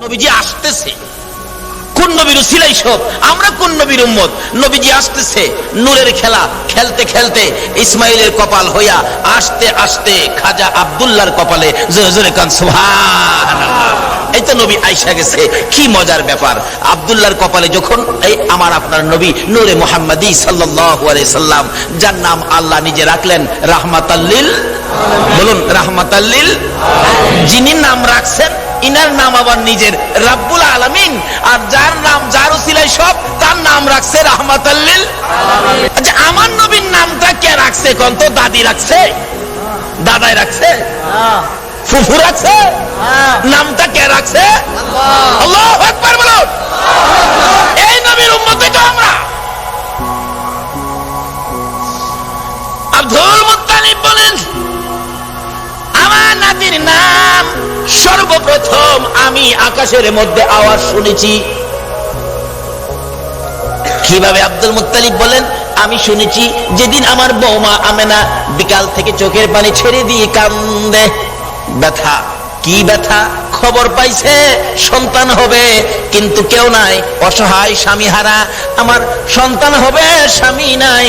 নবীজি আসতেছে। কোন নবীর সিলাই সব? আমরা কোন নবীর উম্মত? নবীজি আসতেছে, নূরের খেলা খেলতে খেলতে ইসমাইলের কপাল হইয়া আসতে আসতে খাজা আব্দুল্লাহর কপালে জোরে কান এই তো নবী আইসা গেছে, কি মজার ব্যাপার। আব্দুল্লাহর কপালে যখন এই আমার আপনার নবী নূরে মোহাম্মদী সাল্লাম, যার নাম আল্লাহ নিজে রাখলেন রাহমাতাল্লিল বলুন রাহমাতাল্লিল যিনি নাম রাখছেন ইনার নাম আবার নিজের, রাব্বুল আলামিন। আর যার নাম, যার উসিলাই সব, তার নাম রাখছে রাহমাতাল্লিল আচ্ছা আমার নবীর নামটা কে রাখছে কোন দাদি রাখছে? দাদাই রাখছে? ফুফু রাখছে? নামটা কে রাখছে? এই নবীর উম্মতে তো আমরা। আব্দুল মুত্তালিব বলেন, আমার নাতির নাম সর্বপ্রথম আমি আকাশের মধ্যে আওয়াজ শুনেছি। কীভাবে আব্দুল মুতালিব বলেন, আমি শুনেছি, যেদিন আমার বৌমা আমেনা বিকাল থেকে চোখের পানি ছেড়ে দিয়ে কান্দে। ব্যথা, কি ব্যথা? খবর পাইছে, সন্তান হবে, কিন্তু কেউ নাই। অসহায় স্বামী হারা আমার সন্তান হবে, স্বামী নাই।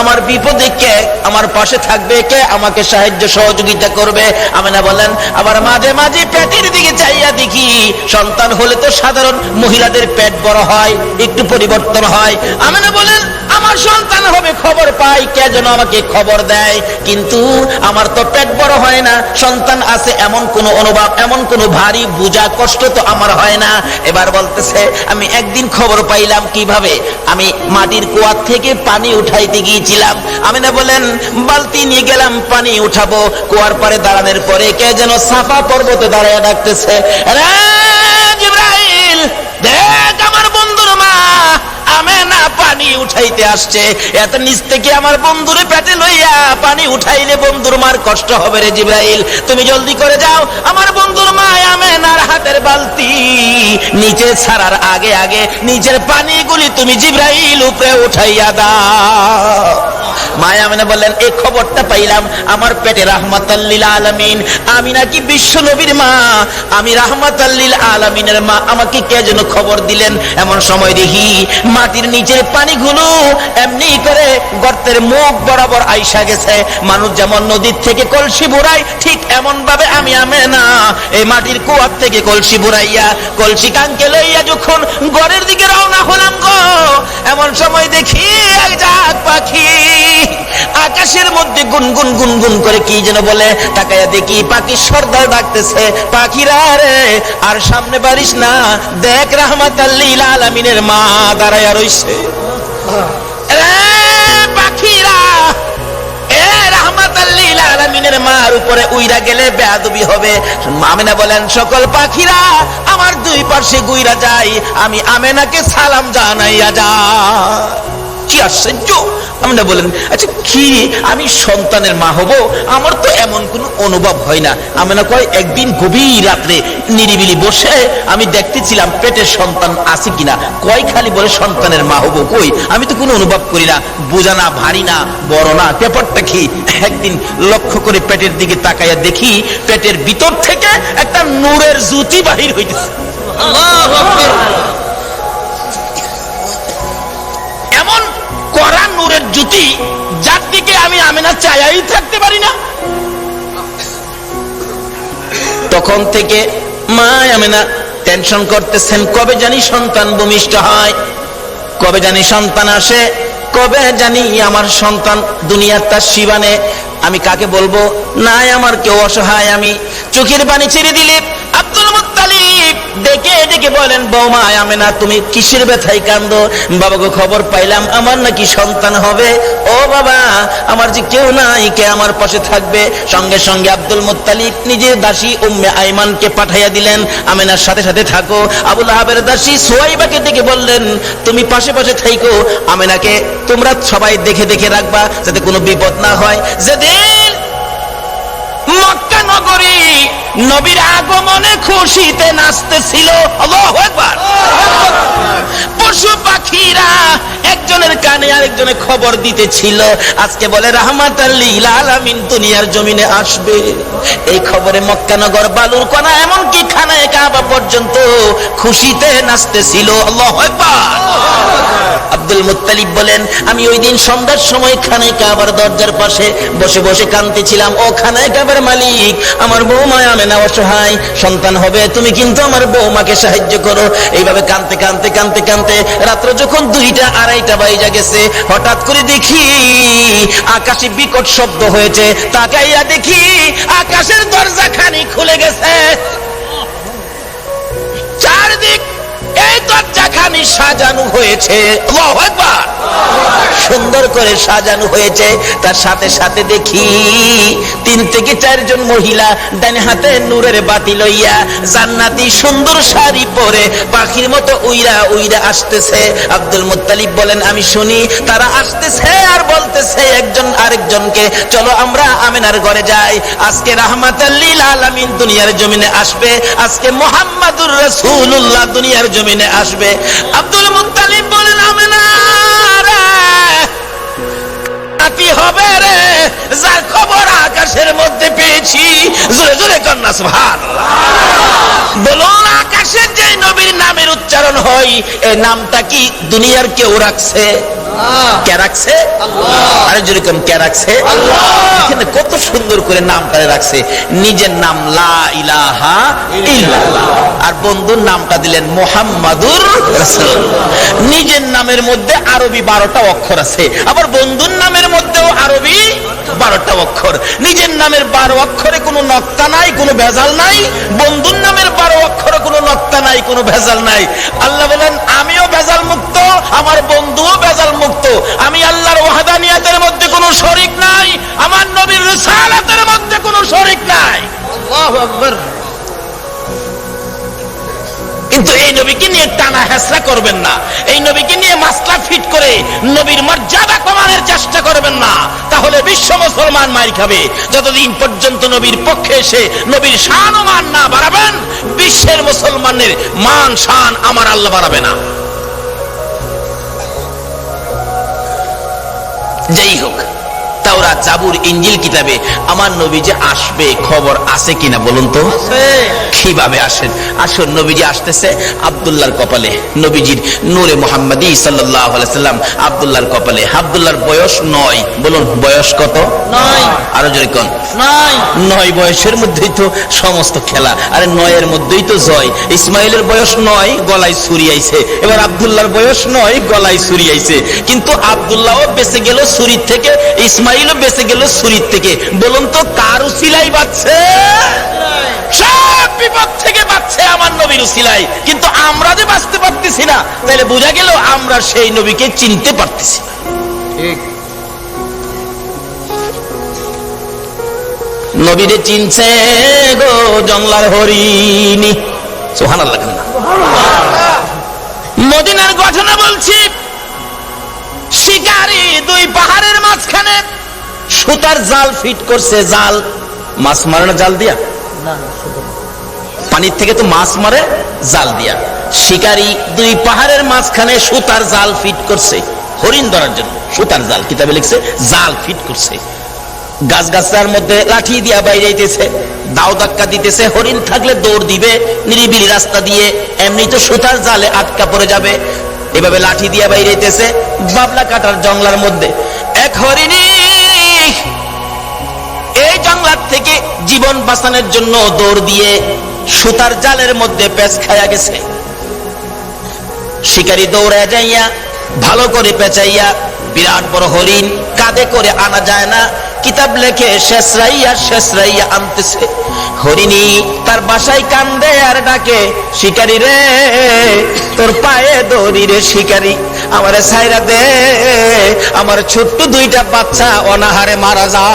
আমার বিপদে কে আমার পাশে থাকবে, কে আমাকে সাহায্য সহযোগিতা করবে? আমেনা বলেন, আবার মাঝে মাঝে পেটের দিকে চাইয়া দেখি, সন্তান হলে তো সাধারণ মহিলাদের পেট বড় হয়, একটু পরিবর্তন হয়। আমেনা বলেন, আমার সন্তান হবে, খবর পাই, কে যেন আমাকে খবর দেয়। কিন্তু আমার তো পেট বড় হয় না, সন্তান আছে এমন কোনো অনুভব, এমন কোনো ভারী বোঝা কষ্ট তো আমার হয় না। এবার বলতেছে, আমি একদিন খবর পাইলাম কীভাবে? আমি মাটির কুয়ার থেকে পানি উঠাইতে গিয়েছিলাম। আমি না বলেন, বালতি নিয়ে গেলাম, পানি উঠাবো। কুয়ার পরে দাঁড়ানোর পরে কে যেন সাফা পর্বতে দাঁড়ায় ডাকতেছে দেখ আমে না পানি উঠাইতে আসছে। এত নিচ থেকে আমার বন্ধুরে পেটে লইয়া পানি উঠাইলে বন্ধুর মার কষ্ট হবে রে জিব্রাইল। তুমি জলদি করে যাও। আমার বন্ধুর মা আমেনার হাতের বালতি নিচে ছাড়ার আগে আগে নিজের পানিগুলি তুমি জিব্রাইল উপরে উঠাইয়া দাও। মায়া বললেন এই খবরটা পাইলাম, আমার পেটে রাহমাতাল্লিল আলামিন। আমি নাকি বিশ্ব নবীর মা। আমি রাহমাতাল্লিল আলামিনের মা। আমাকে কে যেন খবর দিলেন? এমন সময় দেখি মাটির নিচের পানিগুলো এমনি করে গর্তের মুখ বরাবর আইসা গেছে। মানুষ যেমন নদীর থেকে কলসি বুড়াই ঠিক এমন ভাবে আমি আমে না এই মাটির কুয়ার থেকে কলসি বুড়াইয়া কলসি কাঙ্কে লইয়া যখন গড়ের দিকে রওনা হলাম গো মধ্যে গুনগুন গুনগুন করে কি যেন বলে তাকাইয়া দেখি পাখি সর্দার ডাকতেছে পাখিরা রে আর সামনে পারিস না দেখ রাহমাত আলামিনের মা দাঁড়াইয়া রইছে। পাখিরা এ আলামিনের মার উপরে উইরা গেলে বেয়াদবি হবে। আমেনা বলেন সকল পাখিরা আমার দুই পাশে গুইরা যায় আমি আমেনাকে সালাম জানাইয়া যা। কি আশ্চর্য? আমরা বলেন আচ্ছা কি? আমি সন্তানের মা হব? আমার তো এমন কোনো অনুভব হয় না। আমেনা কয়, একদিন গভীর রাত্রে নিরিবিলি বসে আমি দেখতেছিলাম পেটের সন্তান আছে কিনা। কয় খালি বলে সন্তানের মা হব? কই? আমি তো কোনো অনুভব করি না। বোঝা না, ভারী না, বড় না, ব্যাপারটা কি? একদিন লক্ষ্য করে পেটের দিকে তাকাইয়া দেখি, পেটের ভিতর থেকে একটা নূরের জ্যোতি বাহির হইতেছে। এমন জ্যোতি যার দিকে আমি আমেনা চাইয়াই থাকতে পারি না। তখন থেকে মা আমেনা টেনশন করতেছেন, কবে জানি সন্তান ভূমিষ্ঠ হয়। কবে জানি সন্তান আসে, কবে জানি আমার সন্তান দুনিয়ার তার শিবানে। আমি কাকে বলব? নাই আমার কেউ অসহায় আমি। চোখের পানি ছেড়ে দিলে আব্দুল মুত্তালিব ডেকে ডেকে বলেন, বৌমা, আমি না, তুমি কিসের ব্যথায় কান্দ খবর পাইলাম, আমার নাকি সন্তান হবে। ও বাবা, আমার যে কেউ নাই, কে আমার পাশে থাকবে? সঙ্গে সঙ্গে আব্দুল মুত্তালিব নিজের দাসী উম্মে আইমানকে পাঠাইয়া দিলেন, আমেনার সাথে সাথে থাকো। আবুল দাসী সোয়াইবাকে ডেকে বললেন, তুমি পাশে পাশে থাইকো, আমেনাকে তোমরা সবাই দেখে দেখে রাখবা, যাতে কোনো বিপদ না হয়। যেদিন নবীর আগমনে খুশিতে নাচতেছিল। আল্লাহু পশু পাখিরা একজনের কানে আরেকজনের খবর দিতেছিল। আজকে বলে রাহমাত দুনিয়ার জমিনে আসবে। এই খবরে মক্কানগর বালুর কণা, এমনকি খানায় কাবা পর্যন্ত খুশিতে নাচতেছিল। আল্লাহু আকবার। আব্দুল মুত্তালিব বলেন, আমি ওই দিন সন্ধ্যার সময় খানে কাবার দরজার পাশে বসে বসে কাঁদতেছিলাম। ও খানায় কাবার মালিক, আমার বৌমা আমেনা অসহায়, সন্তান হবে, তুমি কিন্তু আমার বৌমাকে সাহায্য করো। এইভাবে কানতে কানতে কানতে কানতে রাত্র যখন দুইটা আড়াইটা বাইজা গেছে, হঠাৎ করে দেখি আকাশে বিকট শব্দ হয়েছে। তাকাইয়া দেখি আকাশের দরজা খানি খুলে গেছে। চারদিক এই দরজাখানি সাজানো হয়েছে। সুন্দর করে সাজানো হয়েছে। তার সাথে সাথে দেখি তিন থেকে চারজন মহিলা ডান হাতে নূরের বাতি লইয়া জান্নাতি সুন্দর শাড়ি পরে পাখির মতো উইরা উইরা আসতেছে। আব্দুল মুত্তালিব বলেন, আমি শুনি, তারা আসতেছে আর বলতেছে একজন আরেকজনকে, চলো আমরা আমিনার ঘরে যাই। আজকে রাহমাতাল্লিল আলামিন দুনিয়ার জমিনে আসবে। আজকে মোহাম্মদুর রাসূলুল্লাহ দুনিয়ার জমিনে আসবে। আব্দুল মুত্তালিব বলেন, আমি না হবে রে। যার খবর আকাশের মধ্যে পেয়েছি। জোরে জোরে কন্যা সুহান বলুন, আকাশের যে নবীর নামের উচ্চারণ হয় এই নামটা কি দুনিয়ার কেউ রাখছে? কে রাখছে? আরে জোরে কোন কে রাখছে? এখানে কত সুন্দর করে নামটা রাখছে। নিজের নাম লা ইলাহা ইল্লাল্লাহ। আর বন্ধুর নামটা দিলেন মোহাম্মদুর নিজের নামের মধ্যে আরবি বারোটা অক্ষর আছে। আবার বন্ধুর নামের মধ্যেও আরবি বারোটা অক্ষর। নিজের নামের বারো অক্ষরে কোনো নক্তা নাই কোনো ভেজাল নাই। বন্ধুর নামের বারো অক্ষরে কোনো নক্তা নাই কোনো ভেজাল নাই। আল্লাহ বলেন আমিও ভেজাল মুক্ত আমার বন্ধুও ভেজাল মুক্ত আমি আল্লাহর ওয়াহাদানিয়াতের মধ্যে হেসরা করবেন না। এই নবীকে নিয়ে মাসলা ফিট করে নবীর মর্যাদা কমানোর চেষ্টা করবেন না। তাহলে বিশ্ব মুসলমান মার খাবে। যতদিন পর্যন্ত নবীর পক্ষে এসে নবীর শান ও মান না বাড়াবেন, বিশ্বের মুসলমানের মান, শান আমার আল্লাহ বাড়াবে না। যেই হোক তাওরাত জাবুর ইঞ্জিল কিতাবে। আমার নবী যে আসবে খবর আছে কিনা বলুন তো? কীভাবে আসেন? আসুন নবীজি আসতেছে আব্দুল্লাহর কপালে। নবীজির নূরে মোহাম্মদী সাল্লাহ সাল্লাম আব্দুল্লাহর কপালে। আব্দুল্লাহর বয়স নয়। বলুন বয়স কত? নয়। আরও জোরে কোন। নয়। বয়সের মধ্যেই তো সমস্ত খেলা। আরে নয়ের মধ্যেই তো জয়। ইসমাইলের বয়স নয় গলায় ছুরি আইছে। এবার আব্দুল্লাহর বয়স নয় গলায় ছুরি আইছে। কিন্তু আব্দুল্লাহও বেঁচে গেল ছুরির থেকে। ইসমাইলও বেঁচে গেল ছুরির থেকে। বলুন তো কার উসিলাই বাচ্ছে? সব বিপদ থেকে বাঁচছে আমার নবীর উসিলাই কিন্তু আমরা যে বাঁচতে পারতেছি না তাহলে বোঝা গেল আমরা সেই নবীকে চিনতে পারতেছি না। ঠিক। নবীরে চিনছে গো হরিণী। সোহান আল্লাহ মদিনার ঘটনা বলছি। শিকারি দুই পাহাড়ের মাঝখানে সুতার জাল ফিট করছে জাল। মাছ মারে না জাল দিয়া? পানির থেকে তো মাছ মারে জাল দিয়া। শিকারি দুই পাহাড়ের মাঝখানে সুতার জাল ফিট করছে। হরিণ ধরার জন্য সুতার জাল কিতাবে লিখছে জাল ফিট করছে। গাছ গাছার মধ্যে লাঠি দিয়া বাইরে যাইতেছে দাও ধাক্কা দিতেছে হরিণ থাকলে দৌড় দিবে নিরিবিলি রাস্তা দিয়ে এমনি তো সুতার জালে আটকা পড়ে যাবে। এভাবে লাঠি দিয়া বাইরে যাইতেছে বাবলা কাটার জঙ্গলার মধ্যে। এক হরিণী জঙ্গলার থেকে জীবন বাঁচানোর জন্য দৌড় দিয়ে সুতার জালের মধ্যে পেঁচ খায়া গেছে। শিকারী দৌড়ায় যাইয়া ভালো করে পেঁচাইয়া বিরাট বড় হরিণ কাঁধে করে আনা যায় না। কিতাব লেখে, শেষরাইয়া শেষরাইয়া আনতেছে। হরিণী তার বাসায় কান্দে আর ডাকে, শিকারি রে, তোর পায়ে দৌড়ি রে শিকারি, আমারে সাইরা দে, আমার ছোট্ট দুইটা বাচ্চা অনাহারে মারা যা।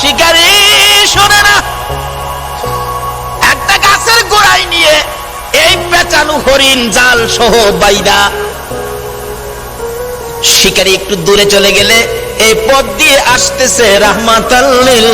শিকারি, শোনে না। একটা গাছের গোড়ায় নিয়ে এই পেঁচানো হরিণ, জাল সহ বাইদা শিকারি একটু দূরে চলে গেলে এই পথ দিয়ে আসতেছে রাহমাতাল্লিল